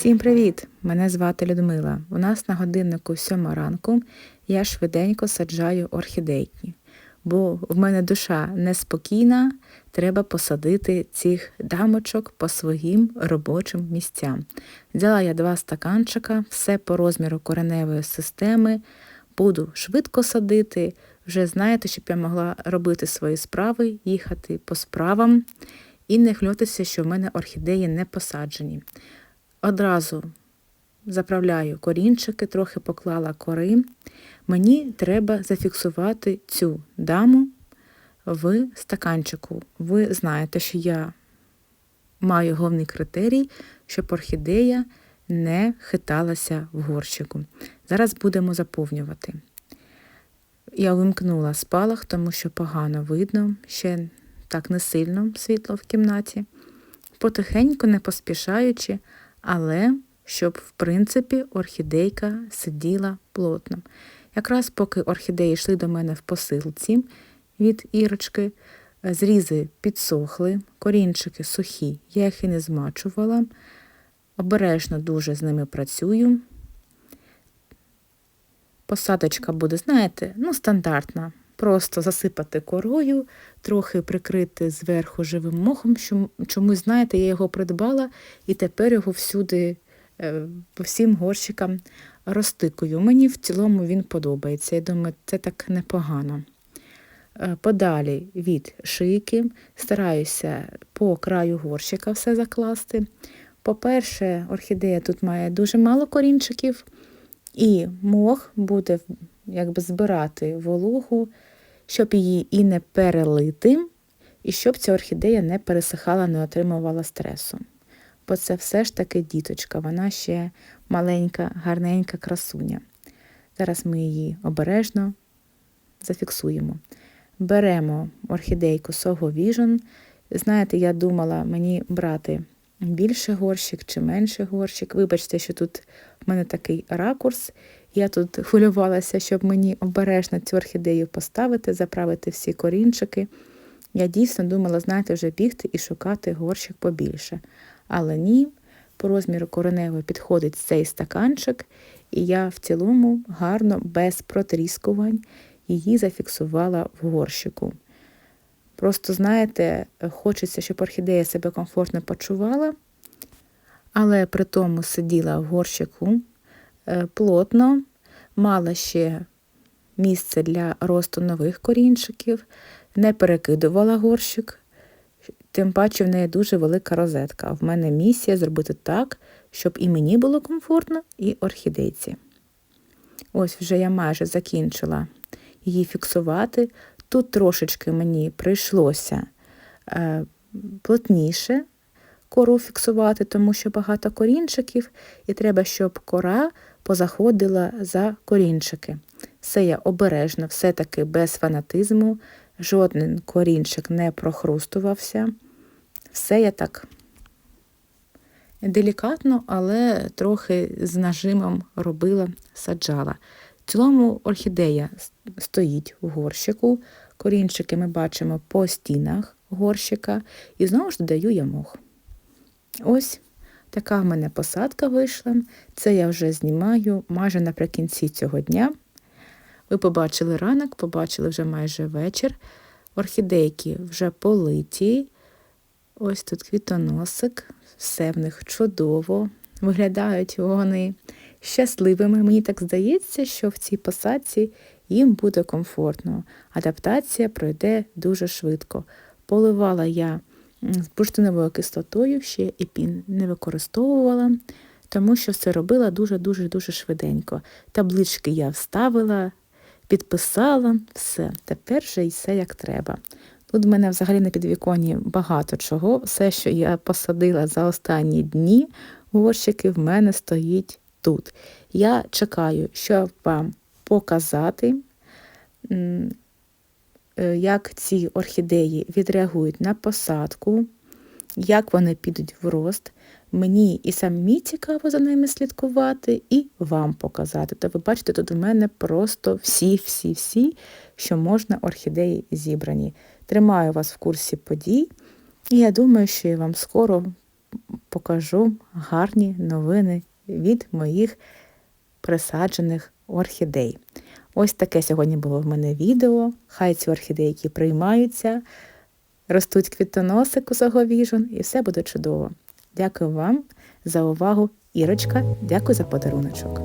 Всім привіт! Мене звати Людмила. У нас на годиннику сьома ранку я швиденько саджаю орхідейки, бо в мене душа неспокійна, треба посадити цих дамочок по своїм робочим місцям. Взяла я два стаканчика, все по розміру кореневої системи. Буду швидко садити. Вже знаєте, щоб я могла робити свої справи, їхати по справам і не хвилюватися, що в мене орхідеї не посаджені. Одразу заправляю корінчики, трохи поклала кори. Мені треба зафіксувати цю даму в стаканчику. Ви знаєте, що я маю головний критерій, щоб орхідея не хиталася в горщику. Зараз будемо заповнювати. Я вимкнула спалах, тому що погано видно, ще так не сильно світло в кімнаті. Потихеньку, не поспішаючи, але щоб, в принципі, орхідейка сиділа плотно. Якраз поки орхідеї йшли до мене в посилці від ірочки, зрізи підсохли, корінчики сухі, я їх і не змачувала. Обережно дуже з ними працюю. Посадочка буде, знаєте, ну, стандартна. Просто засипати корою, трохи прикрити зверху живим мохом. Чомусь, знаєте, я його придбала і тепер його всюди, е, по всім горщикам розтикую. Мені в цілому він подобається. Я думаю, це так непогано. Е, подалі від шийки стараюся по краю горщика все закласти. По-перше, орхідея тут має дуже мало корінчиків, і мох буде якби збирати вологу, щоб її і не перелити, і щоб ця орхідея не пересихала, не отримувала стресу. Бо це все ж таки діточка, вона ще маленька, гарненька красуня. Зараз ми її обережно зафіксуємо. Беремо орхідейку Sogo Vision. Знаєте, я думала мені брати більше горщик чи менше горщик. Вибачте, що тут в мене такий ракурс. Я тут хвилювалася, щоб мені обережно цю орхідею поставити, заправити всі корінчики. Я дійсно думала, знаєте, вже бігти і шукати горщик побільше. Але ні, по розміру кореневої підходить цей стаканчик, і я в цілому гарно, без протріскувань, її зафіксувала в горщику. Просто, знаєте, хочеться, щоб орхідея себе комфортно почувала, але при тому сиділа в горщику плотно, мала ще місце для росту нових корінчиків, не перекидувала горщик, тим паче в неї дуже велика розетка. В мене місія зробити так, щоб і мені було комфортно, і орхідейці. Ось вже я майже закінчила її фіксувати. Тут трошечки мені прийшлося е, плотніше кору фіксувати, тому що багато корінчиків, і треба, щоб кора позаходила за корінчики. Все я обережно, все-таки без фанатизму, жоден корінчик не прохрустувався. Все я так делікатно, але трохи з нажимом робила, саджала. В цілому орхідея стоїть у горщику, корінчики ми бачимо по стінах горщика і знову ж додаю я мох. Ось така в мене посадка вийшла. Це я вже знімаю майже наприкінці цього дня. Ви побачили ранок, побачили вже майже вечір. Орхідейки вже политі. Ось тут квітоносик, все в них чудово. Виглядають вони щасливими. Мені так здається, що в цій посадці їм буде комфортно. Адаптація пройде дуже швидко. Поливала я з бурштиновою кислотою, ще епін не використовувала, тому що все робила дуже-дуже дуже швиденько. Таблички я вставила, підписала, все. Тепер вже і все як треба. Тут в мене взагалі на підвіконні багато чого. Все, що я посадила за останні дні, горщики в мене стоїть тут. Я чекаю, щоб вам показати, як ці орхідеї відреагують на посадку, як вони підуть в рост. Мені і самі цікаво за ними слідкувати, і вам показати. То ви бачите, тут у мене просто всі-всі-всі, що можна орхідеї зібрані. Тримаю вас в курсі подій, і я думаю, що я вам скоро покажу гарні новини від моїх присаджених орхідей. Ось таке сьогодні було в мене відео. Хай ці орхідейки приймаються, ростуть квітоносик у Саговіжон, і все буде чудово. Дякую вам за увагу, Ірочка. Дякую за подаруночок.